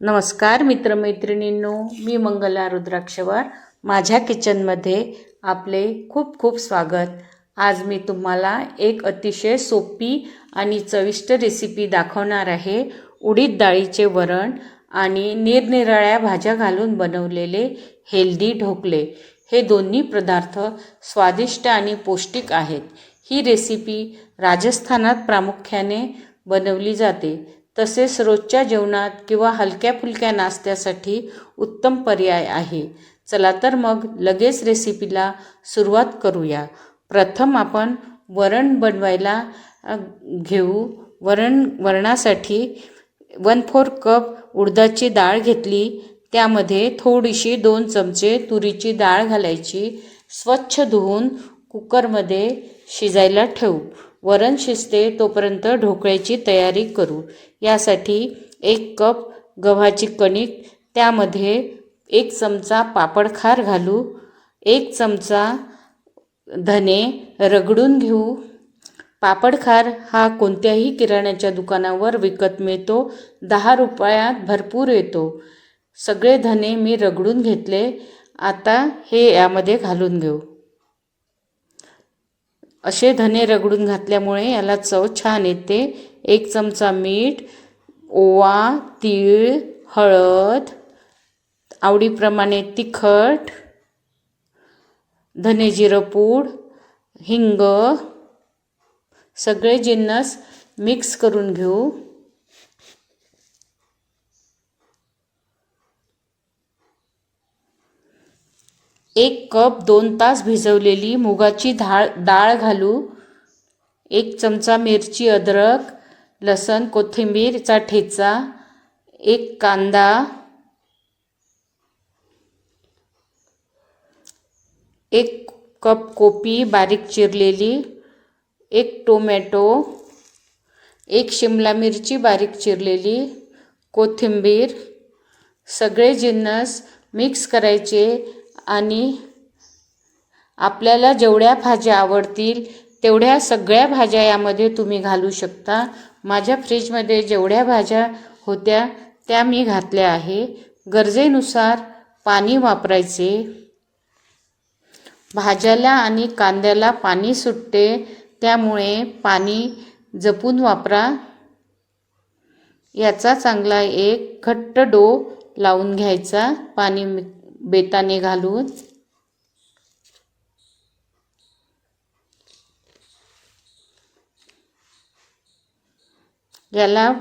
नमस्कार मित्रमैत्रिणींनो. मी मंगला रुद्राक्षवार. माझ्या किचनमध्ये आपले खूप खूप स्वागत. आज मी तुम्हाला एक अतिशय सोपी आणि चविष्ट रेसिपी दाखवणार आहे. उडीद डाळीचे वरण आणि निरनिराळ्या भाज्या घालून बनवलेले हेल्दी ढोकले. हे दोन्ही पदार्थ स्वादिष्ट आणि पौष्टिक आहेत. ही रेसिपी राजस्थानात प्रामुख्याने बनवली जाते. तसेच रोजच्या जेवणात किंवा हलक्या फुलक्या नाश्त्यासाठी उत्तम पर्याय आहे. चला तर मग लगेच रेसिपीला सुरुवात करूया. प्रथम आपण वरण बनवायला घेऊ. वरण वरणासाठी वन फोर कप उडदाची डाळ घेतली. त्यामध्ये थोडीशी दोन चमचे तुरीची डाळ घालायची. स्वच्छ धुवून कुकरमध्ये शिजायला ठेवू. वरण शिजते तोपर्यंत ढोकळ्याची तयारी करू. यासाठी एक कप गव्हाची कणिक त्यामध्ये एक चमचा पापडखार घालू एक चमचा धने रगडून घेऊ. पापडखार हा कोणत्याही किराण्याच्या दुकानावर विकत मिळतो दहा रुपयात भरपूर येतो. सगळे धने मी रगडून घेतले आता हे यामध्ये घालून घेऊ. असे धने रगडून घातल्यामुळे याला चव छान येते. एक चमचा मीठ ओवा तीळ हळद आवडीप्रमाणे तिखट धने जिरपूड हिंग सगळे जिन्नस मिक्स करून घेऊ. एक कप दोन तास भिजवलेली मुगाची डाळ डाळ घालू. एक चमचा मिरची अद्रक लसण कोथिंबीरचा ठेचा एक कांदा एक कप कोपी बारीक चिरलेली एक टोमॅटो एक शिमला मिरची बारीक चिरलेली कोथिंबीर सगळे जिन्नस मिक्स करायचे. आणि आपल्याला जेवढ्या भाज्या आवडतील तेवढ्या सगळ्या भाज्या यामध्ये तुम्ही घालू शकता. माझ्या फ्रीजमध्ये जेवढ्या भाज्या होत्या त्या मी घातल्या आहे. गरजेनुसार पाणी वापरायचे. भाज्याला आणि कांद्याला पाणी सुटते त्यामुळे पाणी जपून वापरा. याचा चांगला एक घट्ट डो लावून घ्यायचा. पाणी बेताने घालून. याला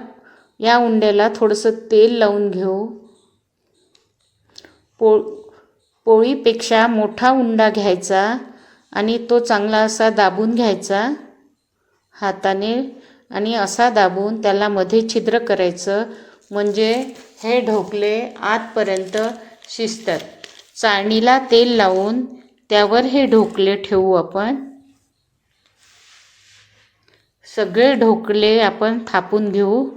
या उंड्याला थोडंसं तेल लावून घेऊ. पो पोळीपेक्षा मोठा उंडा घ्यायचा आणि तो चांगला असा दाबून घ्यायचा. हाताने आणि असा दाबून त्याला मध्ये छिद्र करायचं. म्हणजे हे ढोकले आतपर्यंत शिजतात. चाळणीला तेल लावून त्यावर हे ढोकले ठेवू आपण. सगळे ढोकले आपण थापून घेऊ.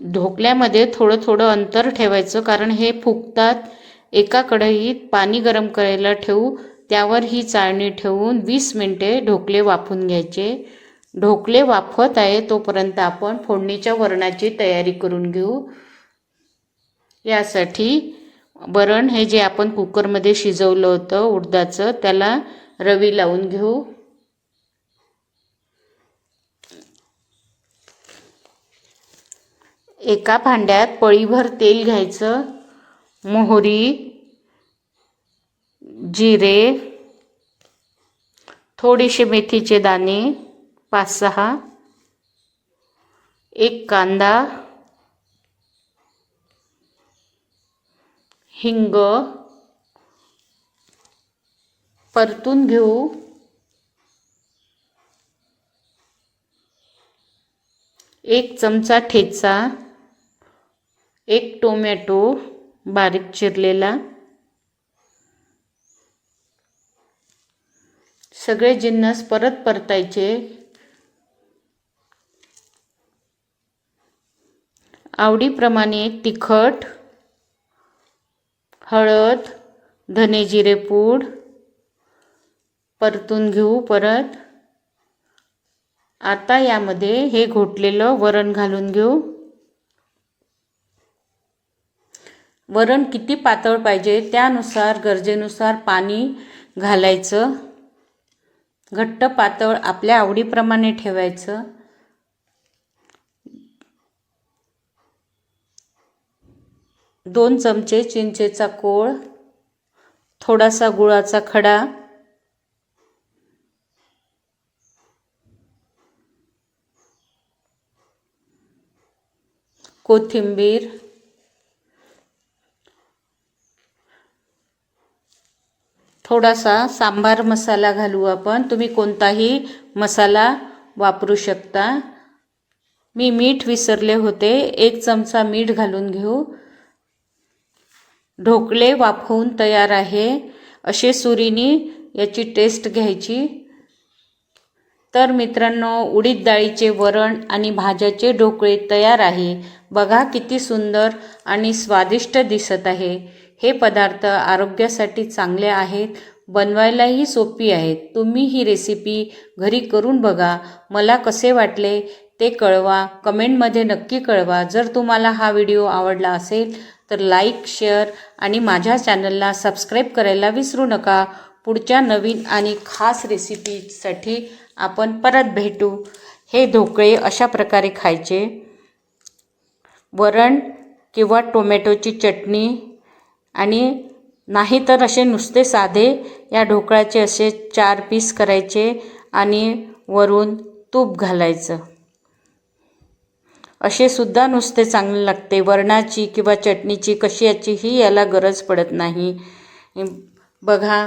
ढोकल्यामध्ये थोडं थोडं अंतर ठेवायचं कारण हे फुगतात. एका कढईत पाणी गरम करायला ठेवू. त्यावर ही चाळणी ठेवून वीस मिनटे ढोकले वाफून घ्यायचे. ढोकले वाफत आहे तोपर्यंत आपण फोडणीच्या वरणाची तयारी करून घेऊ. यासाठी वरण हे जे आपण कुकरमध्ये शिजवलं होतं उडदाचं त्याला रवी लावून घेऊ. एका भांड्यात पळीभर तेल घ्यायचं मोहरी जिरे थोडेसे मेथीचे दाणे पाच सहा. एक कांदा. हिंग. परतून घेऊ. एक चमचा ठेचा. एक टोमॅटो बारीक चिरलेला. सगळे जिन्नस परत परतायचे. आवडीप्रमाणे तिखट हळद धने जिरे पूड परतून घेऊ परत. आता यामध्ये हे घोटलेलं वरण घालून घेऊ. वरण किती पातळ पाहिजे त्यानुसार गरजेनुसार पाणी घालायचं. घट्ट पातळ आपल्या आवडीप्रमाणे ठेवायचं. दोन चमचे चिंचेचा कोळ थोडासा गुळाचा खडा कोथिंबीर थोडासा सांबार मसाला घालू आपण. तुम्ही कोणताही मसाला वापरू शकता. मी मीठ विसरले होते. एक चमचा मीठ घालून घेऊ. ढोकळे वाफवून तयार आहे. असे सुरीनी याची टेस्ट घ्यायची. तर मित्रांनो उडीद डाळीचे वरण आणि भाज्याचे ढोकळे तयार आहे. बघा किती सुंदर आणि स्वादिष्ट दिसत आहे. हे पदार्थ आरोग्यासाठी चांगले आहेत. बनवायलाही सोपी आहेत. तुम्ही ही रेसिपी घरी करून बघा. मला कसे वाटले ते कळवा. कमेंटमध्ये नक्की कळवा. जर तुम्हाला हा व्हिडिओ आवडला असेल तर लाईक शेअर आणि माझ्या चॅनलला सबस्क्राईब करायला विसरू नका. पुढच्या नवीन आणि खास रेसिपीसाठी आपण परत भेटू. हे ढोकळे अशा प्रकारे खायचे. वरण किंवा टोमॅटोची चटणी आणि नाही तर असे नुसते साधे या ढोकळ्याचे असे चार पीस करायचे आणि वरून तूप घालायचं. असे सुद्धा नुसते चांगले लागते. वरणाची किंवा चटणीची कशाचीही याला गरज पडत नाही. बघा